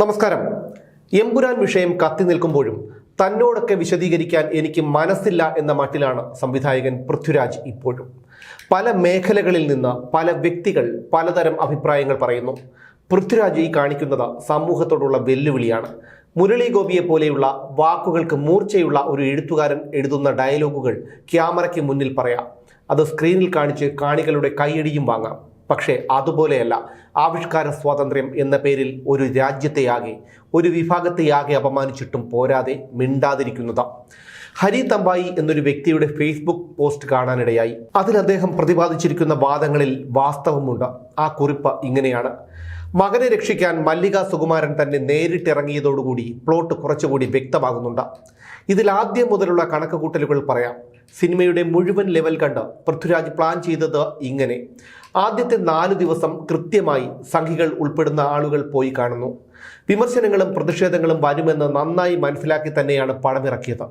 നമസ്കാരം. എമ്പുരാൻ വിഷയം കത്തി നിൽക്കുമ്പോഴും തന്നോടൊക്കെ വിശദീകരിക്കാൻ എനിക്ക് മനസ്സില്ല എന്ന മട്ടിലാണ് സംവിധായകൻ പൃഥ്വിരാജ് ഇപ്പോഴും. പല മേഖലകളിൽ നിന്ന് പല വ്യക്തികൾ പലതരം അഭിപ്രായങ്ങൾ പറയുന്നു. പൃഥ്വിരാജ് ഈ കാണിക്കുന്നത് സമൂഹത്തോടുള്ള വെല്ലുവിളിയാണ്. മുരളി ഗോപിയെ പോലെയുള്ള വാക്കുകൾക്ക് മൂർച്ചയുള്ള ഒരു എഴുത്തുകാരൻ എഴുതുന്ന ഡയലോഗുകൾ ക്യാമറയ്ക്ക് മുന്നിൽ പറയാം. അത് സ്ക്രീനിൽ കാണിച്ച് കാണികളുടെ കൈയടിയും വാങ്ങാം. പക്ഷേ അതുപോലെയല്ല ആവിഷ്കാര സ്വാതന്ത്ര്യം എന്ന പേരിൽ ഒരു രാജ്യത്തെയാകെ ഒരു വിഭാഗത്തെയാകെ അപമാനിച്ചിട്ടും പോരാതെ മിണ്ടാതിരിക്കുന്നത്. ഹരി തമ്പായി എന്നൊരു വ്യക്തിയുടെ ഫേസ്ബുക്ക് പോസ്റ്റ് കാണാനിടയായി. അതിൽ അദ്ദേഹം പ്രതിപാദിച്ചിരിക്കുന്ന വാദങ്ങളിൽ വാസ്തവമുണ്ട്. ആ കുറിപ്പ് ഇങ്ങനെയാണ്. മകനെ രക്ഷിക്കാൻ മല്ലിക സുകുമാരൻ തന്നെ നേരിട്ടിറങ്ങിയതോടുകൂടി പ്ലോട്ട് കുറച്ചുകൂടി വ്യക്തമാകുന്നുണ്ട്. ഇതിൽ ആദ്യം മുതലുള്ള കണക്കുകൂട്ടലുകൾ പറയാം. സിനിമയുടെ മുഴുവൻ ലെവൽ കണ്ട് പൃഥ്വിരാജ് പ്ലാൻ ചെയ്തത് ഇങ്ങനെ. ആദ്യത്തെ നാല് ദിവസം കൃത്യമായി സംഘികൾ ഉൾപ്പെടുന്ന ആളുകൾ പോയി കാണുന്നു. വിമർശനങ്ങളും പ്രതിഷേധങ്ങളും വരുമെന്ന് നന്നായി മനസ്സിലാക്കി തന്നെയാണ് പടമിറക്കിയത്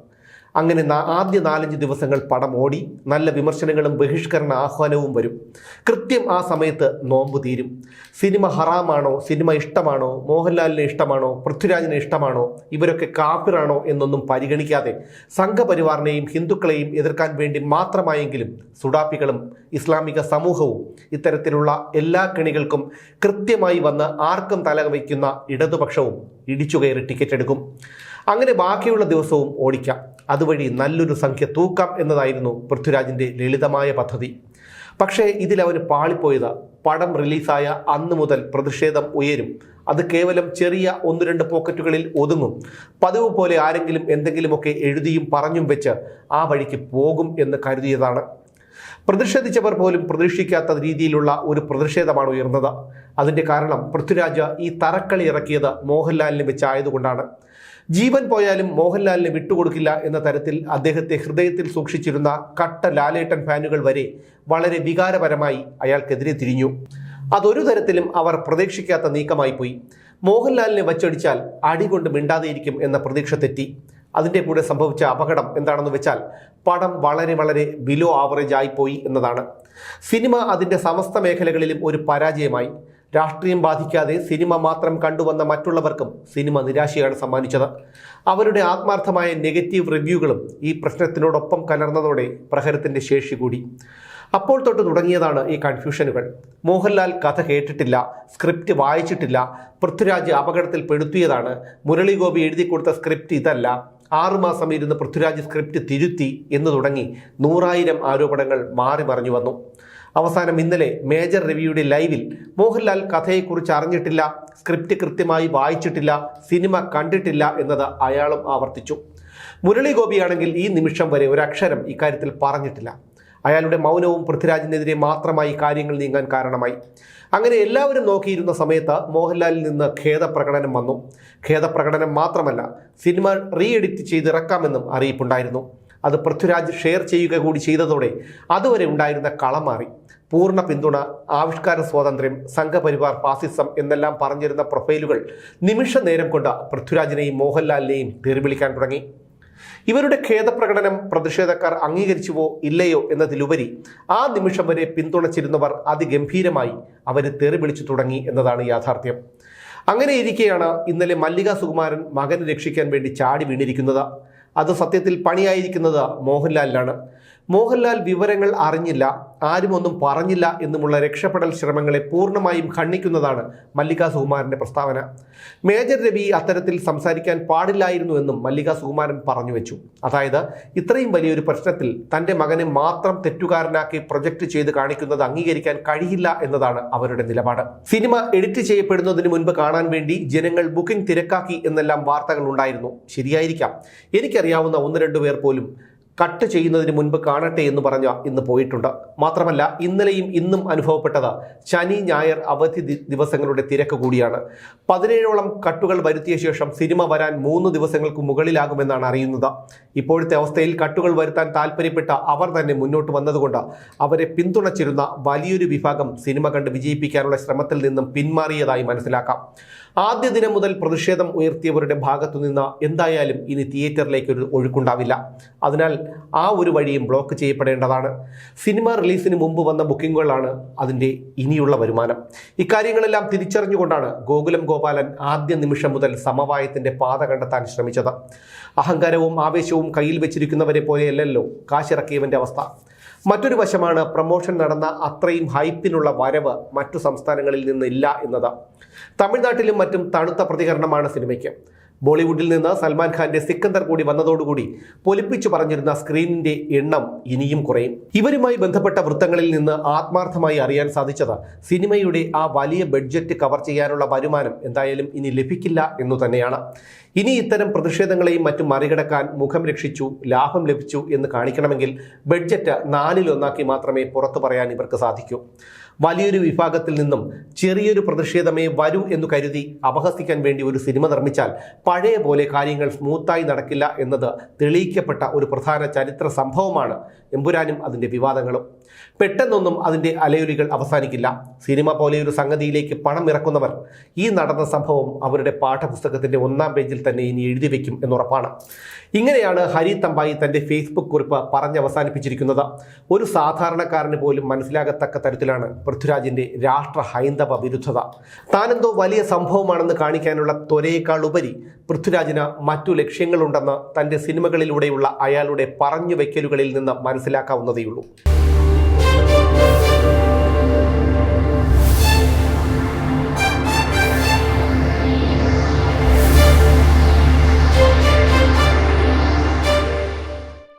അങ്ങനെ ആദ്യ നാലഞ്ച് ദിവസങ്ങൾ പടം ഓടി നല്ല വിമർശനങ്ങളും ബഹിഷ്കരണ ആഹ്വാനവും വരും. കൃത്യം ആ സമയത്ത് നോമ്പ് തീരും. സിനിമ ഹറാമാണോ? സിനിമ ഇഷ്ടമാണോ? മോഹൻലാലിനെ ഇഷ്ടമാണോ? പൃഥ്വിരാജിനെ ഇഷ്ടമാണോ? ഇവരൊക്കെ കാപ്പിറാണോ എന്നൊന്നും പരിഗണിക്കാതെ സംഘപരിവാറിനെയും ഹിന്ദുക്കളെയും എതിർക്കാൻ വേണ്ടി മാത്രമായെങ്കിലും സുഡാപ്പികളും ഇസ്ലാമിക സമൂഹവും ഇത്തരത്തിലുള്ള എല്ലാ കെണികൾക്കും കൃത്യമായി വന്ന് ആർക്കും തല വയ്ക്കുന്ന ഇടതുപക്ഷവും ഇടിച്ചുകയറി ടിക്കറ്റ് എടുക്കും അങ്ങനെ ബാക്കിയുള്ള ദിവസവും ഓടിക്കാം. അതുവഴി നല്ലൊരു സംഖ്യ തൂക്കാം എന്നതായിരുന്നു പൃഥ്വിരാജിന്റെ ലളിതമായ പദ്ധതി. പക്ഷേ ഇതിൽ അവന് പാളിപ്പോയത്. പടം റിലീസായ അന്ന് മുതൽ പ്രതിഷേധം ഉയരും. അത് കേവലം ചെറിയ ഒന്ന് രണ്ട് പോക്കറ്റുകളിൽ ഒതുങ്ങും. പതിവ് പോലെ ആരെങ്കിലും എന്തെങ്കിലുമൊക്കെ എഴുതിയും പറഞ്ഞും വെച്ച് ആ വഴിക്ക് പോകും എന്ന് കരുതിയതാണ്. പ്രതിഷേധിച്ചവർ പോലും പ്രതീക്ഷിക്കാത്ത രീതിയിലുള്ള ഒരു പ്രതിഷേധമാണ് ഉയർന്നത്. അതിന്റെ കാരണം പൃഥ്വിരാജ് ഈ തറക്കളി ഇറക്കിയത് മോഹൻലാലിന് വെച്ചായതുകൊണ്ടാണ്. ജീവൻ പോയാലും മോഹൻലാലിന് വിട്ടുകൊടുക്കില്ല എന്ന തരത്തിൽ അദ്ദേഹത്തെ ഹൃദയത്തിൽ സൂക്ഷിച്ചിരുന്ന കട്ട ലാലേട്ടൻ ഫാനുകൾ വരെ വളരെ വികാരപരമായി അയാൾക്കെതിരെ തിരിഞ്ഞു. അതൊരു തരത്തിലും അവർ പ്രതീക്ഷിക്കാത്ത നീക്കമായി പോയി. മോഹൻലാലിനെ വച്ചടിച്ചാൽ അടികൊണ്ട് മിണ്ടാതെയിരിക്കും എന്ന പ്രതീക്ഷ തെറ്റി. അതിന്റെ കൂടെ സംഭവിച്ച അപകടം എന്താണെന്ന് വെച്ചാൽ പടം വളരെ വളരെ ബിലോ ആവറേജ് ആയിപ്പോയി എന്നതാണ്. സിനിമ അതിന്റെ സമസ്ത മേഖലകളിലും ഒരു പരാജയമായി. രാഷ്ട്രീയം ബാധിക്കാതെ സിനിമ മാത്രം കണ്ടുവന്ന മറ്റുള്ളവർക്കും സിനിമ നിരാശയാണ് സമ്മാനിച്ചത്. അവരുടെ ആത്മാർത്ഥമായ നെഗറ്റീവ് റിവ്യൂകളും ഈ പ്രശ്നത്തിനോടൊപ്പം കലർന്നതോടെ പ്രഹരത്തിന്റെ ശേഷി കൂടി. അപ്പോൾ തൊട്ട് തുടങ്ങിയതാണ് ഈ കൺഫ്യൂഷനുകൾ. മോഹൻലാൽ കഥ കേട്ടിട്ടില്ല സ്ക്രിപ്റ്റ് വായിച്ചിട്ടില്ല പൃഥ്വിരാജ് അപകടത്തിൽ പെടുത്തിയതാണ് മുരളി ഗോപി എഴുതി കൊടുത്ത സ്ക്രിപ്റ്റ് ഇതല്ല ആറുമാസം ഇരുന്ന് പൃഥ്വിരാജ് സ്ക്രിപ്റ്റ് തിരുത്തി എന്ന് തുടങ്ങി നൂറായിരം ആരോപണങ്ങൾ മാറി മറിഞ്ഞു വന്നു. അവസാനം ഇന്നലെ മേജർ റിവ്യൂയുടെ ലൈവിൽ മോഹൻലാൽ കഥയെക്കുറിച്ച് അറിഞ്ഞിട്ടില്ല സ്ക്രിപ്റ്റ് കൃത്യമായി വായിച്ചിട്ടില്ല സിനിമ കണ്ടിട്ടില്ല എന്നത് അയാളും ആവർത്തിച്ചു. മുരളി ഗോപിയാണെങ്കിൽ ഈ നിമിഷം വരെ ഒരക്ഷരം ഇക്കാര്യത്തിൽ പറഞ്ഞിട്ടില്ല. അയാളുടെ മൗനവും പൃഥ്വിരാജിനെതിരെ മാത്രമായി കാര്യങ്ങൾ നീങ്ങാൻ കാരണമായി. അങ്ങനെ എല്ലാവരും നോക്കിയിരുന്ന സമയത്ത് മോഹൻലാലിൽ നിന്ന് ഖേദപ്രകടനം വന്നു. ഖേദപ്രകടനം മാത്രമല്ല സിനിമ റീ എഡിറ്റ് ചെയ്തിറക്കാമെന്നും അറിയിപ്പുണ്ടായിരുന്നു. അത് പൃഥ്വിരാജ് ഷെയർ ചെയ്യുക കൂടി ചെയ്തതോടെ അതുവരെ ഉണ്ടായിരുന്ന കളം മാറി. പൂർണ പിന്തുണ ആവിഷ്കാര സ്വാതന്ത്ര്യം സംഘപരിവാർ ഫാസിസം എന്നെല്ലാം പറഞ്ഞിരുന്ന പ്രൊഫൈലുകൾ നിമിഷ നേരം കൊണ്ട് പൃഥ്വിരാജിനെയും മോഹൻലാലിനെയും തെറിവിളിക്കാൻ തുടങ്ങി. ഇവരുടെ ഖേദപ്രകടനം പ്രതിഷേധക്കാർ അംഗീകരിച്ചുവോ ഇല്ലയോ എന്നതിലുപരി ആ നിമിഷം വരെ പിന്തുണച്ചിരുന്നവർ അതിഗംഭീരമായി അവരെ തെറി വിളിച്ചു തുടങ്ങി എന്നതാണ് യാഥാർത്ഥ്യം. അങ്ങനെയിരിക്കെയാണ് ഇന്നലെ മല്ലിക സുകുമാരൻ മകനെ രക്ഷിക്കാൻ വേണ്ടി ചാടി വീണിരിക്കുന്നത്. അത് സത്യത്തിൽ പണിയായിരിക്കുന്നത് മോഹൻലാലിനാണ്. മോഹൻലാൽ വിവരങ്ങൾ അറിഞ്ഞില്ല ആരും ഒന്നും പറഞ്ഞില്ല എന്നുമുള്ള രക്ഷപ്പെടൽ ശ്രമങ്ങളെ പൂർണമായും ഖണ്ഡിക്കുന്നതാണ് മല്ലിക സുകുമാരന്റെ പ്രസ്താവന. മേജർ രവി അത്തരത്തിൽ സംസാരിക്കാൻ പാടില്ലായിരുന്നു എന്നും മല്ലിക സുകുമാരൻ പറഞ്ഞു വെച്ചു. അതായത് ഇത്രയും വലിയൊരു പ്രശ്നത്തിൽ തന്റെ മകനെ മാത്രം തെറ്റുകാരനാക്കി പ്രൊജക്ട് ചെയ്ത് കാണിക്കുന്നത് അംഗീകരിക്കാൻ കഴിയില്ല എന്നതാണ് അവരുടെ നിലപാട്. സിനിമ എഡിറ്റ് ചെയ്യപ്പെടുന്നതിന് മുൻപ് കാണാൻ വേണ്ടി ജനങ്ങൾ ബുക്കിംഗ് തിരക്കാക്കി എന്നെല്ലാം വാർത്തകൾ ഉണ്ടായിരുന്നു. ശരിയായിരിക്കാം. എനിക്കറിയാവുന്ന ഒന്ന് രണ്ടു പേർ പോലും കട്ട് ചെയ്യുന്നതിന് മുൻപ് കാണട്ടെ എന്ന് പറഞ്ഞ ഇന്ന് പോയിട്ടുണ്ട്. മാത്രമല്ല ഇന്നലെയും ഇന്നും അനുഭവപ്പെട്ടത് ശനി ഞായർ അവധി ദിവസങ്ങളുടെ തിരക്ക് കൂടിയാണ്. പതിനേഴോളം കട്ടുകൾ വരുത്തിയ ശേഷം സിനിമ വരാൻ മൂന്ന് ദിവസങ്ങൾക്ക് മുകളിലാകുമെന്നാണ് അറിയുന്നത്. ഇപ്പോഴത്തെ അവസ്ഥയിൽ കട്ടുകൾ വരുത്താൻ താല്പര്യപ്പെട്ട അവർ തന്നെ മുന്നോട്ട് വന്നതുകൊണ്ട് അവരെ പിന്തുണച്ചിരുന്ന വലിയൊരു വിഭാഗം സിനിമ കണ്ട് വിജയിപ്പിക്കാനുള്ള ശ്രമത്തിൽ നിന്നും പിന്മാറിയതായി മനസ്സിലാക്കാം. ആദ്യ ദിനം മുതൽ പ്രതിഷേധം ഉയർത്തിയവരുടെ ഭാഗത്തു നിന്ന് എന്തായാലും ഇനി തിയേറ്ററിലേക്ക് ഒരു ഒഴുക്കുണ്ടാവില്ല. അതിനാൽ ആ ഒരു വഴിയും ബ്ലോക്ക് ചെയ്യപ്പെടേണ്ടതാണ്. സിനിമ റിലീസിന് മുമ്പ് വന്ന ബുക്കിങ്ങുകളാണ് അതിന്റെ ഇനിയുള്ള വരുമാനം. ഇക്കാര്യങ്ങളെല്ലാം തിരിച്ചറിഞ്ഞുകൊണ്ടാണ് ഗോകുലം ഗോപാലൻ ആദ്യ നിമിഷം മുതൽ സമവായത്തിന്റെ പാത കണ്ടെത്താൻ ശ്രമിച്ചത്. അഹങ്കാരവും ആവേശവും കയ്യിൽ വെച്ചിരിക്കുന്നവരെ പോലെയല്ലല്ലോ കാശിറക്കിയവന്റെ അവസ്ഥ. മറ്റൊരു വശമാണ് പ്രമോഷൻ നടന്ന അത്രയും ഹൈപ്പിനുള്ള വരവ് മറ്റു സംസ്ഥാനങ്ങളിൽ നിന്നില്ല എന്നത്. തമിഴ്നാട്ടിലും മറ്റും തണുത്ത പ്രതികരണമാണ് സിനിമയ്ക്ക്. ബോളിവുഡിൽ നിന്ന് സൽമാൻ ഖാന്റെ സിക്കന്ദർ കൂടി വന്നതോടുകൂടി പൊലിപ്പിച്ചു പറഞ്ഞിരുന്ന സ്ക്രീനിന്റെ എണ്ണം ഇനിയും കുറയും. ഇവരുമായി ബന്ധപ്പെട്ട വൃത്തങ്ങളിൽ നിന്ന് ആത്മാർത്ഥമായി അറിയാൻ സാധിച്ചത് സിനിമയുടെ ആ വലിയ ബഡ്ജറ്റ് കവർ ചെയ്യാനുള്ള വരുമാനം എന്തായാലും ഇനി ലഭിക്കില്ല എന്നു തന്നെയാണ്. ഇനി ഇത്തരം പ്രതിഷേധങ്ങളെയും മറ്റും മറികടക്കാൻ മുഖം രക്ഷിച്ചു ലാഭം ലഭിച്ചു എന്ന് കാണിക്കണമെങ്കിൽ ബഡ്ജറ്റ് നാലിലൊന്നാക്കി മാത്രമേ പുറത്തു പറയാൻ ഇവർക്ക് സാധിക്കൂ. വലിയൊരു വിഭാഗത്തിൽ നിന്നും ചെറിയൊരു പ്രതിഷേധമേ വരൂ എന്ന് കരുതി അപഹസിക്കാൻ വേണ്ടി ഒരു സിനിമ നിർമ്മിച്ചാൽ പഴയ പോലെ കാര്യങ്ങൾ സ്മൂത്തായി നടക്കില്ല എന്നത് തെളിയിക്കപ്പെട്ട ഒരു പ്രധാന ചരിത്ര സംഭവമാണ് എമ്പുരാനും അതിന്റെ വിവാദങ്ങളും. പെട്ടെന്നൊന്നും അതിന്റെ അലയൊലികൾ അവസാനിക്കില്ല. സിനിമ പോലെയൊരു സംഗതിയിലേക്ക് പണം ഇറക്കുന്നവർ ഈ നടന്ന സംഭവം അവരുടെ പാഠപുസ്തകത്തിന്റെ ഒന്നാം പേജിൽ തന്നെ ഇനി എഴുതി വയ്ക്കും എന്നുറപ്പാണ്. ഇങ്ങനെയാണ് ഹരി തമ്പായി തന്റെ ഫേസ്ബുക്ക് കുറിപ്പ് പറഞ്ഞവസാനിപ്പിച്ചിരിക്കുന്നത്. ഒരു സാധാരണക്കാരന് പോലും മനസ്സിലാകത്തക്ക തരത്തിലാണ് പൃഥ്വിരാജിന്റെ രാഷ്ട്ര ഹൈന്ദവ വിരുദ്ധത. താനെന്തോ വലിയ സംഭവമാണെന്ന് കാണിക്കാനുള്ള ത്വരയേക്കാൾ ഉപരി പൃഥ്വിരാജിന് മറ്റു ലക്ഷ്യങ്ങളുണ്ടെന്ന് തന്റെ സിനിമകളിലൂടെയുള്ള അയാളുടെ പറഞ്ഞു വയ്ക്കലുകളിൽ നിന്ന് മനസ്സിലാക്കാവുന്നതേയുള്ളൂ.